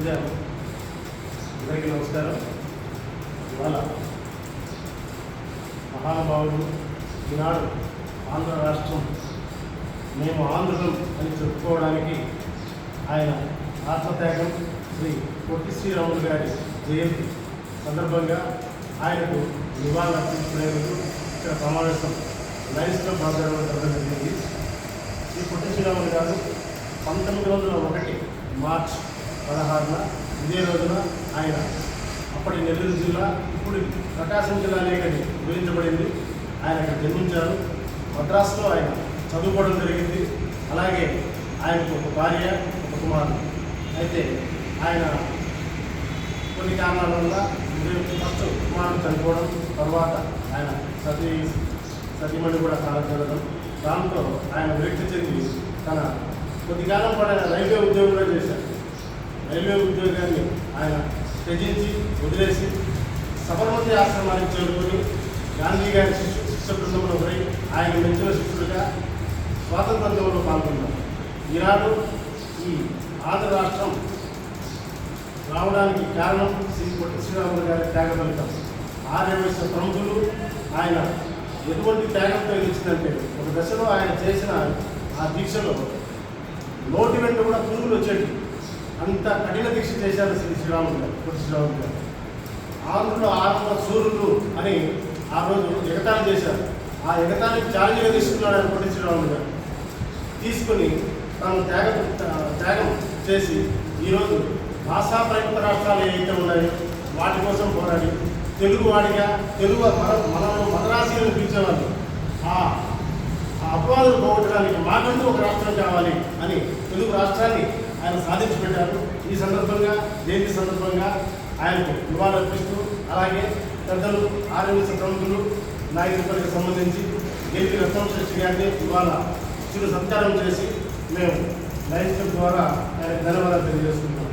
ఉదయం అందరికీ నమస్కారం. ఇవాళ మహానుభావుడు ఈనాడు ఆంధ్ర రాష్ట్రం మేము ఆంధ్రులం అని చెప్పుకోవడానికి ఆయన ఆత్మత్యాగం శ్రీ పొట్టి శ్రీరాములు గారి జయంతి సందర్భంగా ఆయనకు నివాళులర్పించుకునేందుకు ఇక్కడ సమావేశం లైన్స్లో క్లబ్ జరిగింది. శ్రీ పొట్టి శ్రీరాములు గారు పంతొమ్మిది వందల ఒకటి మార్చ్ పదహారున ఇదే రోజున ఆయన. అప్పటి నెల్లూరు జిల్లా ఇప్పుడు ప్రకాశం జిల్లా కానీ విభజించబడింది ఆయన అక్కడ జన్మించారు. మద్రాసులో ఆయన చదువుకోవడం జరిగింది. అలాగే ఆయనకు ఒక భార్య ఒక కుమారుడు. అయితే ఆయన కొన్ని కారణాల వల్ల ఫస్ట్ కుమారుడు చనిపోవడం తర్వాత ఆయన సతీ సతీమణి కూడా కాలం జరగడం దాంతో ఆయన విరక్తి చెంది తన కొద్ది కాలం పాటు ఆయన రైల్వే ఉద్యోగం కూడా చేశారు. రైల్వే ఉద్యోగాన్ని ఆయన త్యజించి వదిలేసి సబర్మతి ఆశ్రమానికి చేరుకొని గాంధీ గారి శిష్యు శిష్య బృందంలో పోయి ఆయన మెచ్చిన శిష్యుడిగా స్వాతంత్రంలో పాల్గొన్నారు. ఈనాడు ఈ ఆంధ్ర రాష్ట్రం రావడానికి కారణం శ్రీ పొట్టి శ్రీరాములు గారి త్యాగ ఫలితం. ఆర్యవైశ్య ప్రముఖులు ఆయన ఎటువంటి త్యాగంతో ఇచ్చిందంటే ఒక దశలో ఆయన చేసిన ఆ దీక్షలో నోటి వెంట కూడా పురుగులు వచ్చేటి అంత కఠిన దీక్ష చేశారు శ్రీ శ్రీరాముడు గారు పొట్టి శ్రీరాముడు గారు. ఆంధ్రుడు ఆత్మ సూర్యుడు అని ఆ రోజు ఎగతాళి చేశారు. ఆ ఎగతాళికి ఛాలెంజ్గా తీసుకున్నాడు ఆయన పొట్టి గారు. తీసుకొని తాను త్యాగం త్యాగం చేసి ఈరోజు భాషా ప్రయుక్త రాష్ట్రాలు ఏవైతే ఉన్నాయో వాటి కోసం పోరాడి తెలుగు వాడిగా తెలుగు మన మనము మదరాశీలను పిలిచేవాళ్ళు. ఆ ఆ అపవాదులు పోగొట్టడానికి మాకంటూ ఒక రాష్ట్రం కావాలి అని తెలుగు రాష్ట్రాన్ని ఆయన సాధించి పెట్టారు ఈ సందర్భంగా జయంతి సందర్భంగా ఆయనకు నివాళులర్పిస్తూ అలాగే పెద్దలు ఆర్ఎంఎస్ ప్రముఖులు నాయకులకు సంబంధించి గెలిపి రత్నం గారిని ఇవాళ చిరు సత్కారం చేసి మేము లైన్స్ ద్వారా ఆయన ధన్యవాదాలు తెలియజేసుకుంటాం